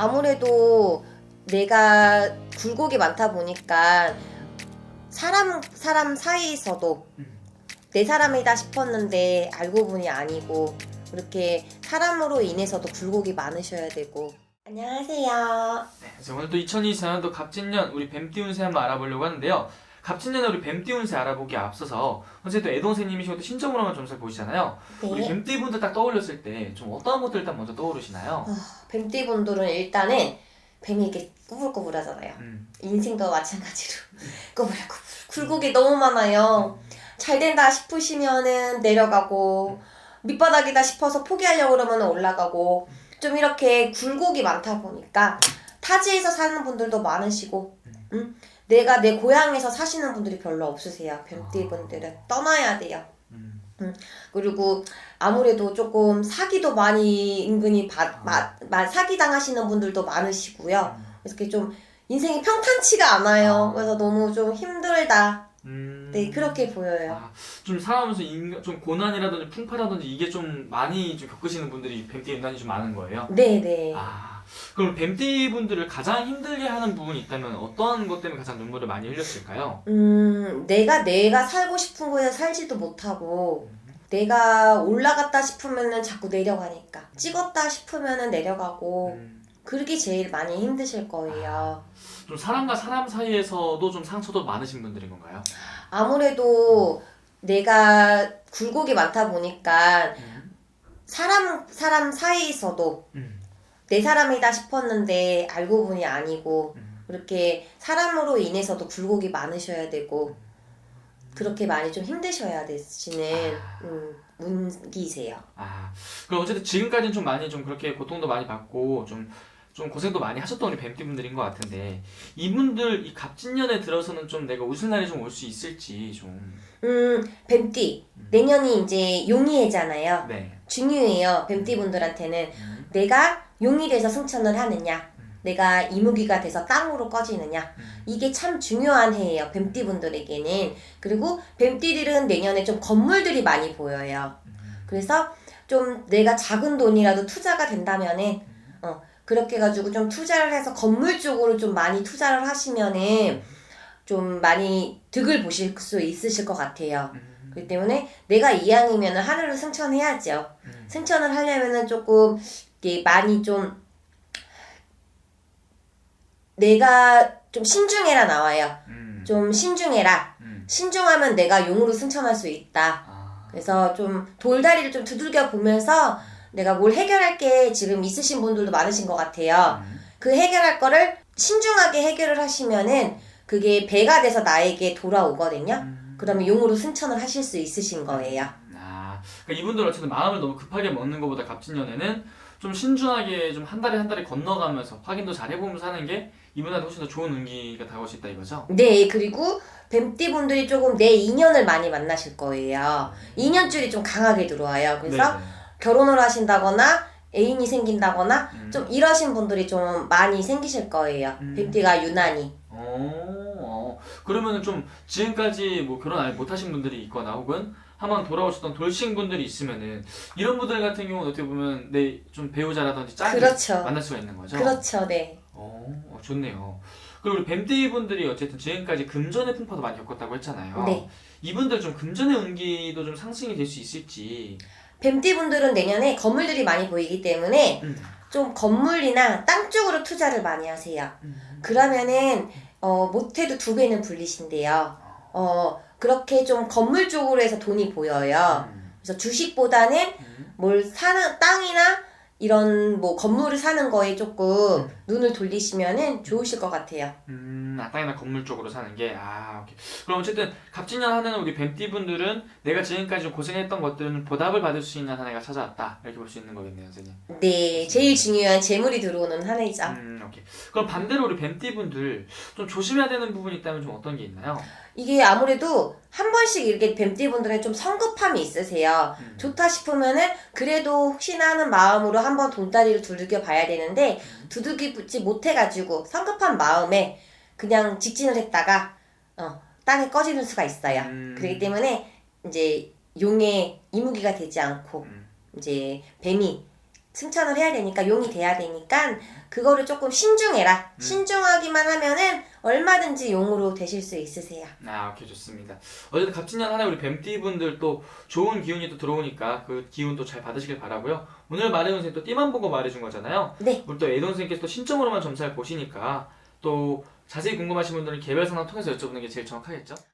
아무래도 내가 굴곡이 많다 보니까 사람 사람 사이에서도 음. 내 사람이다 싶었는데 알고 보니 아니고 그렇게 사람으로 인해서도 굴곡이 많으셔야 되고 안녕하세요. 네, 그래서 오늘 또 2024년도 갑진년 우리 뱀띠 운세 한번 알아보려고 하는데요. 갑진년에 우리 뱀띠 운세 알아보기에 앞서서 어쨌든 애동생님이시고 또 신점으로만 점수를 보시잖아요. 우리 네. 뱀띠 분들 딱 떠올렸을 때 좀 어떤 것들 일단 먼저 떠오르시나요? 뱀띠 분들은 일단은 뱀이 이렇게 꾸불꾸불하잖아요. 음. 인생도 마찬가지로 꾸불꾸불 굴곡이 너무 많아요. 잘 된다 싶으시면은 내려가고 밑바닥이다 싶어서 포기하려고 그러면 올라가고 좀 이렇게 굴곡이 많다 보니까 타지에서 사는 분들도 많으시고 음, 내가 내 고향에서 사시는 분들이 별로 없으세요. 뱀띠 분들은 떠나야 돼요. 음. 그리고 아무래도 조금 사기도 많이 은근히 받, 마, 마, 사기 당하시는 분들도 많으시고요. 그래서 이렇게 좀 인생이 평탄치가 않아요. 아. 그래서 너무 좀 힘들다. 음. 네, 그렇게 보여요. 아, 좀 살아가면서 인간- 좀 고난이라든지 풍파라든지 이게 좀 많이 좀 겪으시는 분들이 뱀띠 유난히 좀 많은 거예요. 네네. 아, 그럼 뱀띠 분들을 가장 힘들게 하는 부분이 있다면 어떤 것 때문에 가장 눈물을 많이 흘렸을까요? 음, 내가 내가 살고 싶은 곳에 살지도 못하고 내가 올라갔다 싶으면은 자꾸 내려가니까 찍었다 싶으면은 내려가고 음, 그게 제일 많이 힘드실 거예요. 좀 사람과 사람 사이에서도 좀 상처도 많으신 분들인 건가요? 아무래도 내가 굴곡이 많다 보니까 음. 사람 사람 사이에서도 음. 내 사람이다 싶었는데 알고 보니 아니고 음. 그렇게 사람으로 인해서도 굴곡이 많으셔야 되고 그렇게 많이 좀 힘드셔야 되시는 음, 운기세요. 아, 그럼 어쨌든 지금까지는 좀 많이 좀 그렇게 고통도 많이 받고 좀, 좀 고생도 많이 하셨던 우리 뱀띠 분들인 것 같은데 이분들 이 갑진년에 들어서는 좀 내가 웃을 날이 좀 올 수 있을지 좀 음, 뱀띠 내년이 이제 용의해잖아요. 네. 중요해요. 뱀띠 분들한테는 음. 내가 용이 돼서 승천을 하느냐, 내가 이무기가 돼서 땅으로 꺼지느냐, 음. 이게 참 중요한 해예요. 뱀띠 분들에게는. 그리고 뱀띠들은 내년에 좀 건물들이 많이 보여요. 그래서 좀 내가 작은 돈이라도 투자가 된다면은, 어, 그렇게 해가지고 좀 투자를 해서 건물 쪽으로 좀 많이 투자를 하시면은 좀 많이 득을 보실 수 있으실 것 같아요. 음. 그렇기 때문에 내가 이왕이면 하늘로 승천해야죠. 음. 승천을 하려면은 조금 이게 많이 좀 내가 좀 신중해라 나와요. 음. 좀 신중해라. 음. 신중하면 내가 용으로 승천할 수 있다. 아. 그래서 좀 돌다리를 좀 두들겨 보면서 내가 뭘 해결할 게 지금 있으신 분들도 많으신 것 같아요. 음. 그 해결할 거를 신중하게 해결을 하시면은 그게 배가 돼서 나에게 돌아오거든요. 음. 그러면 용으로 승천을 하실 수 있으신 거예요. 아, 그러니까 이분들 어쨌든 마음을 너무 급하게 먹는 것보다 갑진년에는 좀 신중하게 좀 한 달에 한 달에 건너가면서 확인도 잘 해보면서 하는 게 이분한테 훨씬 더 좋은 운기가 다가올 수 있다 이거죠? 네, 그리고 뱀띠 분들이 조금 내 인연을 많이 만나실 거예요. 인연줄이 좀 강하게 들어와요. 그래서 네네. 결혼을 하신다거나 애인이 생긴다거나 음. 좀 이러신 분들이 좀 많이 생기실 거예요. 음. 뱀띠가 유난히. 어, 어. 그러면은 좀 지금까지 뭐 결혼 아직 못하신 분들이 있거나 혹은 한번 돌아오셨던 돌싱 분들이 있으면은 이런 분들 같은 경우는 어떻게 보면 내 좀 배우자라든지 짝을 그렇죠. 만날 수가 있는 거죠? 그렇죠, 네. 어, 어, 좋네요. 그리고 우리 뱀띠 분들이 어쨌든 지금까지 금전의 풍파도 많이 겪었다고 했잖아요. 네. 이분들 좀 금전의 운기도 좀 상승이 될 수 있을지. 뱀띠 분들은 내년에 건물들이 많이 보이기 때문에 음. 좀 건물이나 땅 쪽으로 투자를 많이 하세요. 음. 그러면은 어, 못해도 두 배는 불리신데요. 어, 그렇게 좀 건물 쪽으로 해서 돈이 보여요. 음. 그래서 주식보다는 음. 뭘 사는 땅이나 이런 뭐 건물을 사는 거에 조금 음. 눈을 돌리시면은 좋으실 것 같아요. 음, 아, 땅이나 건물 쪽으로 사는 게, 아, 오케이. 그럼 어쨌든, 갑진년 하는 우리 뱀띠 분들은 내가 지금까지 좀 고생했던 것들은 보답을 받을 수 있는 한 해가 찾아왔다. 이렇게 볼 수 있는 거겠네요, 선생님. 네, 제일 중요한 재물이 들어오는 한 해죠. 음, 오케이. 그럼 반대로 우리 뱀띠 분들 좀 조심해야 되는 부분이 있다면 좀 어떤 게 있나요? 이게 아무래도 한 번씩 이렇게 뱀띠 분들은 좀 성급함이 있으세요. 음. 좋다 싶으면은 그래도 혹시나 하는 마음으로 한번 돈다리를 두들겨 봐야 되는데 두들기지 못해가지고 성급한 마음에 그냥 직진을 했다가 어, 땅에 꺼지는 수가 있어요. 음. 그렇기 때문에 이제 용의 이무기가 되지 않고 음. 이제 뱀이 승천을 해야 되니까 용이 돼야 되니까 그거를 조금 신중해라. 음. 신중하기만 하면은 얼마든지 용으로 되실 수 있으세요. 아, 오케이 좋습니다. 어쨌든 갑진년 한해 우리 뱀띠 분들 또 좋은 기운이 또 들어오니까 그 기운 또 잘 받으시길 바라고요. 오늘 말해준 선생님 또 띠만 보고 말해준 거잖아요. 네. 우리 또 애돈 선생님께서 또 신점으로만 점사를 보시니까 또 자세히 궁금하신 분들은 개별 상담 통해서 여쭤보는 게 제일 정확하겠죠?